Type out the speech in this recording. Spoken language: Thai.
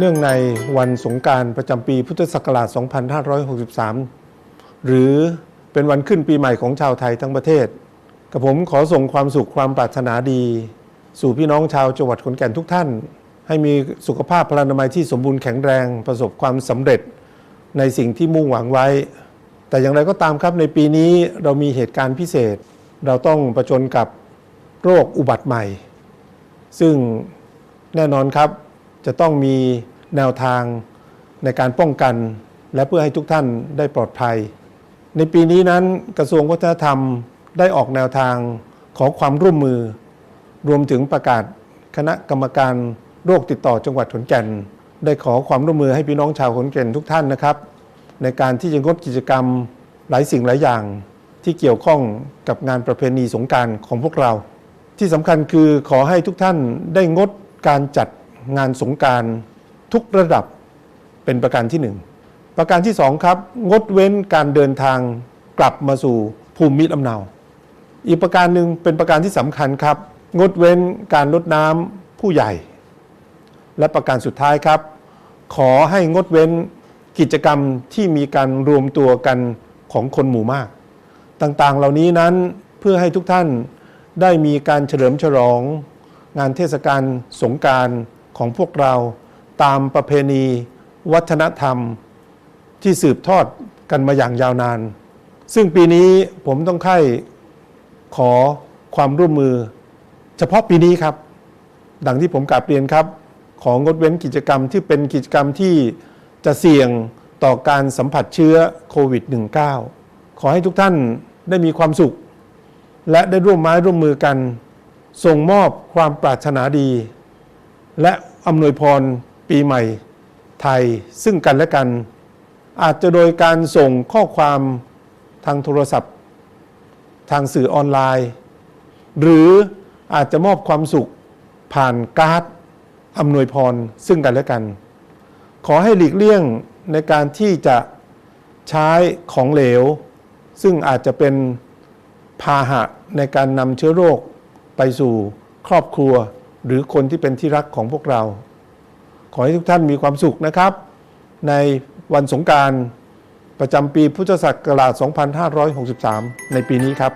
เนื่องในวันสงการประจำปีพุทธศักราช 2563 หรือเป็นวันขึ้นปีใหม่ของชาวไทยทั้งประเทศ กับผมขอส่งความสุขความปรารถนาดี สู่พี่น้องชาวจังหวัดขอนแก่นทุกท่าน ให้มีสุขภาพพลานามัยที่สมบูรณ์แข็งแรงประสบความสำเร็จในสิ่งที่มุ่งหวังไว้ แต่อย่างไรก็ตามครับในปีนี้เรามีเหตุการณ์พิเศษ เราต้องประจนกับโรคอุบัติใหม่ ซึ่งแน่นอนครับ จะต้องมีแนวทางในการป้องกัน และเพื่อให้ทุกท่านได้ปลอดภัย ในปีนี้นั้นกระทรวงวัฒนธรรมได้ออกแนวทางขอความร่วมมือ รวมถึงประกาศคณะกรรมการโรคติดต่อจังหวัดขอนแก่น ได้ขอความร่วมมือให้พี่น้องชาวขอนแก่นทุกท่านนะครับ ในการที่จะงดกิจกรรมหลายสิ่งหลายอย่างที่เกี่ยวข้องกับงานประเพณีสงการของพวกเรา ที่สำคัญคือขอให้ทุกท่านได้งดการจัด งานสงการทุกระดับเป็นประการที่หนึ่งประการที่สองครับ งดเว้นการเดินทางกลับมาสู่ภูมิลำเนา อีกประการหนึ่งเป็นประการที่สำคัญครับ งดเว้นการลดน้ำผู้ใหญ่ และประการสุดท้ายครับ ขอให้งดเว้นกิจกรรมที่มีการรวมตัวกันของคนหมู่มาก ต่างๆ เหล่านี้นั้นเพื่อให้ทุกท่านได้มีการเฉลิมฉลอง งานเทศกาลสงการ ของพวกเราตามประเพณี วัฒนธรรมที่สืบทอดกันมาอย่างยาวนาน ซึ่งปีนี้ผมต้องค่ายขอความร่วมมือ เฉพาะปีนี้ครับ ดังที่ผมกราบเรียนครับ ของงดเว้นกิจกรรมที่เป็นกิจกรรมที่จะเสี่ยงต่อการสัมผัสเชื้อโควิด -19 ขอให้ทุกท่านได้มีความสุข และได้ร่วมไม้ร่วมมือกัน ส่งมอบความปรารถนาดี และ อำนวยพรปีใหม่ไทยซึ่งกันและกัน อาจจะโดยการส่งข้อความทางโทรศัพท์ ทางสื่อออนไลน์ หรืออาจจะมอบความสุขผ่านการ์ดอำนวยพรซึ่งกันและกัน ขอให้หลีกเลี่ยงในการที่จะใช้ของเหลว ซึ่งอาจจะเป็นพาหะในการนำเชื้อโรคไปสู่ครอบครัว หรือคนที่เป็นที่รักของพวกเรา ขอให้ทุกท่านมีความสุขนะครับ ในวันสงการประจำปีพุทธศักราช 2563 ในปีนี้ครับ